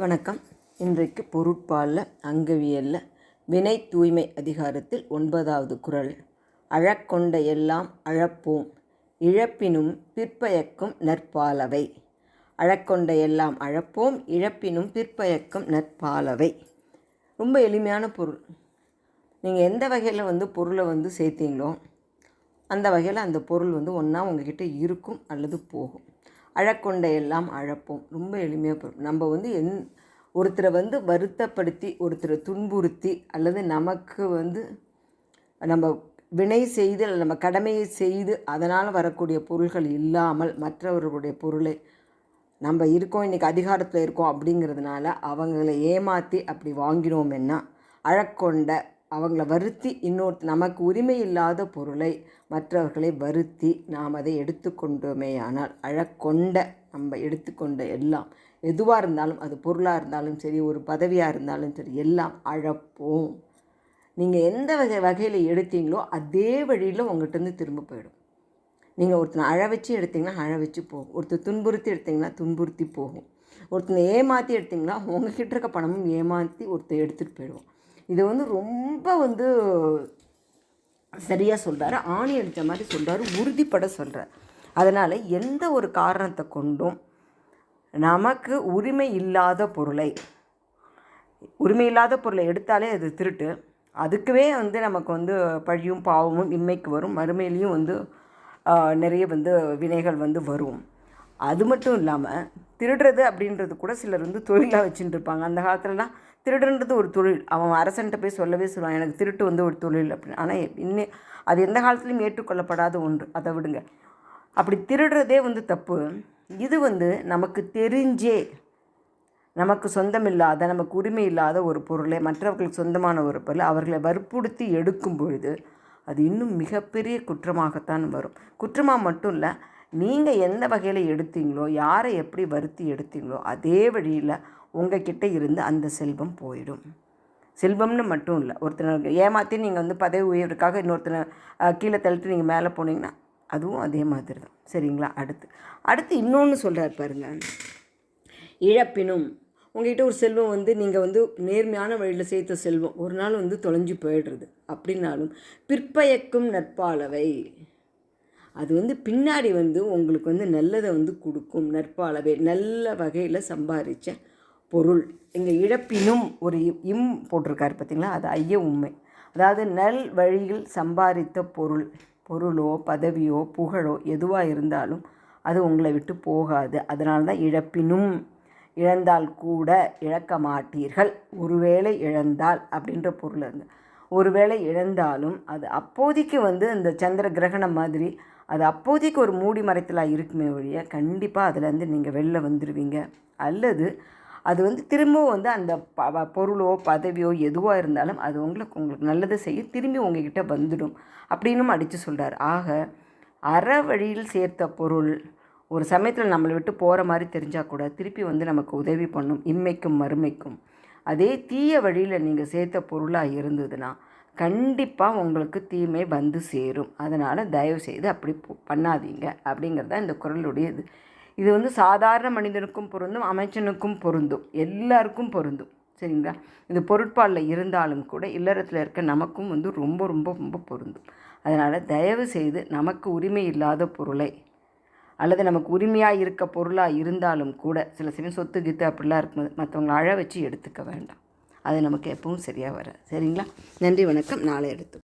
வணக்கம். இன்றைக்கு பொருட்பாலில் அங்கவியலில் வினை தூய்மை அதிகாரத்தில் ஒன்பதாவது குரல். அழக்கொண்ட எல்லாம் அழப்போம் இழப்பினும் பிற்பயக்கும் நற்பாலவை. அழக்கொண்ட எல்லாம் அழப்போம் இழப்பினும் பிற்பயக்கும் நற்பாலவை. ரொம்ப எளிமையான பொருள். நீங்கள் எந்த வகையில் வந்து பொருளை வந்து சேர்த்தீங்களோ அந்த வகையில் அந்த பொருள் வந்து ஒன்றா உங்ககிட்ட இருக்கும் அல்லது போகும். அழக்கொண்ட எல்லாம் அழப்போம். ரொம்ப எளிமையாக பொருள் நம்ம வந்து என் ஒருத்தரை வந்து வருத்தப்படுத்தி ஒருத்தரை துன்புறுத்தி அல்லது நமக்கு வந்து நம்ம வினை செய்து அல்லது நம்ம கடமையை செய்து அதனால் வரக்கூடிய பொருள்கள் இல்லாமல் மற்றவர்களுடைய பொருளை நம்ம இருக்கோம் இன்றைக்கி அதிகாரத்தில் இருக்கோம் அப்படிங்கிறதுனால அவங்கள ஏமாற்றி அப்படி வாங்கினோம்னா அழக்கொண்ட அவங்கள வருத்தி இன்னொரு நமக்கு உரிமை இல்லாத பொருளை மற்றவர்களை வருத்தி நாம் அதை எடுத்துக்கொண்டோமேயானால் அழக்கொண்ட நம்ம எடுத்துக்கொண்ட எல்லாம் எதுவாக இருந்தாலும் அது பொருளாக இருந்தாலும் சரி ஒரு பதவியாக இருந்தாலும் சரி எல்லாம் அழப்போம். நீங்கள் எந்த வகை வகையில் எடுத்தீங்களோ அதே வழியில் உங்கள்கிட்டருந்து திரும்ப போயிடும். நீங்கள் ஒருத்தனை அழ வச்சு எடுத்திங்கன்னா அழ வச்சு போகும். ஒருத்தர் துன்புறுத்தி எடுத்திங்கன்னா துன்புறுத்தி போகும். ஒருத்தனை ஏமாற்றி எடுத்திங்கன்னா உங்ககிட்ட இருக்க பணமும் ஏமாற்றி ஒருத்தர் எடுத்துகிட்டு போயிடுவோம் இது வந்து ரொம்ப வந்து சரியாக சொல்கிறாரு ஆணி அடித்த மாதிரி சொல்கிறாரு உறுதிப்பட சொல்கிறார் அதனால் எந்த ஒரு காரணத்தை கொண்டும் நமக்கு உரிமை இல்லாத பொருளை உரிமை இல்லாத பொருளை எடுத்தாலே அது திருட்டு. அதுக்குவே வந்து நமக்கு வந்து பழியும் பாவமும் இம்மைக்கு வரும். மறுமையிலையும் வந்து நிறைய வந்து வினைகள் வந்து வரும். அது மட்டும் இல்லாமல் திருடுறது அப்படின்றது கூட சிலர் வந்து தொழிலாக வச்சுட்டு இருப்பாங்க. அந்த காலத்துலலாம் திருடுன்றது ஒரு தொழில். அவன் அரசன்ட்ட போய் சொல்லவே சொல்லுவான் எனக்கு திருட்டு வந்து ஒரு தொழில் அப்படின்னு. ஆனால் இன்னும் அது எந்த காலத்துலையும் ஏற்றுக்கொள்ளப்படாத ஒன்று. அதை விடுங்க. அப்படி திருடுறதே வந்து தப்பு. இது வந்து நமக்கு தெரிஞ்சே நமக்கு சொந்தமில்லாத நமக்கு உரிமை இல்லாத ஒரு பொருளை மற்றவர்களுக்கு சொந்தமான ஒரு பொருள் அவர்களை வற்புறுத்தி எடுக்கும் பொழுது அது இன்னும் மிகப்பெரிய குற்றமாகத்தான் வரும். குற்றமாக மட்டும் இல்லை நீங்கள் எந்த வகையில் எடுத்தீங்களோ யாரை எப்படி வருத்தி எடுத்தீங்களோ அதே வழியில் உங்ககிட்ட இருந்து அந்த செல்வம் போயிடும். செல்வம்னு மட்டும் இல்லை ஒருத்தனை ஏமாற்றி நீங்கள் வந்து பதவி உயர்வுக்காக இன்னொருத்தனை கீழே தள்ளிட்டு நீங்கள் மேலே போனீங்கன்னா அதுவும் அதே மாதிரி தான் சரிங்களா? அடுத்து அடுத்து இன்னொன்று சொல்கிறார் பாருங்கள் இழப்பினும் உங்ககிட்ட ஒரு செல்வம் வந்து நீங்கள் வந்து நேர்மையான வழியில் சேர்த்த செல்வம் ஒரு நாள் வந்து தொலைஞ்சு போயிடுறது. அப்படின்னாலும் பிற்பயக்கும் நட்பாளவை அது வந்து பின்னாடி வந்து உங்களுக்கு வந்து நல்லதை வந்து கொடுக்கும் நட்பாளவை நல்ல வகையில் சம்பாதிச்சேன் பொருள். இங்கே இழப்பினும் ஒரு இம் போட்டிருக்காரு பார்த்தீங்களா அது ஐய உண்மை. அதாவது நல் வழியில் சம்பாதித்த பொருள் பொருளோ பதவியோ புகழோ எதுவாக இருந்தாலும் அது உங்களை விட்டு போகாது. அதனால தான் இழப்பினும் இழந்தால் கூட இழக்க மாட்டீர்கள். ஒருவேளை இழந்தால் அப்படின்ற பொருள் இருந்து ஒருவேளை இழந்தாலும் அது அப்போதைக்கு வந்து இந்த சந்திர கிரகணம் மாதிரி அது அப்போதைக்கு ஒரு மூடி மறைத்தலாக இருக்குமே ஒழிய கண்டிப்பாக அதுலேருந்து நீங்கள் வெளில வந்துடுவீங்க அல்லது அது வந்து திரும்பவும் வந்து அந்த ப பொருளோ பதவியோ எதுவாக இருந்தாலும் அது உங்களுக்கு உங்களுக்கு நல்லதை செய்ய திரும்பி உங்ககிட்ட வந்துடும் அப்படின்னும் அடித்து சொல்கிறார் ஆக அற வழியில் சேர்த்த பொருள் ஒரு சமயத்தில் நம்மளை விட்டு போகிற மாதிரி தெரிஞ்சால் கூட திருப்பி வந்து நமக்கு உதவி பண்ணும். இம்மைக்கும் மறுமைக்கும். அதே தீய வழியில் நீங்கள் சேர்த்த பொருளாக இருந்ததுன்னா கண்டிப்பாக உங்களுக்கு தீமை வந்து சேரும். அதனால் தயவு செய்து அப்படி பண்ணாதீங்க அப்படிங்கிறது தான் இந்த குரலுடைய இது இது வந்து சாதாரண மனிதனுக்கும் பொருந்தும் அமைச்சனுக்கும் பொருந்தும் எல்லாருக்கும் பொருந்தும். சரிங்களா? இது பொருட்பாலில் இருந்தாலும் கூட இல்லறத்தில் இருக்க நமக்கும் வந்து ரொம்ப ரொம்ப ரொம்ப பொருந்தும். அதனால் தயவு செய்து நமக்கு உரிமை இல்லாத பொருளை அல்லது நமக்கு உரிமையாக இருக்க பொருளாக இருந்தாலும் கூட சில சமயம் சொத்து கித்து அப்படிலாம் இருக்கும்போது மற்றவங்களை அழ வச்சு எடுத்துக்க வேண்டாம். அது நமக்கு எப்பவும் சரியாக வராது. சரிங்களா? நன்றி வணக்கம். நாளை எடுத்து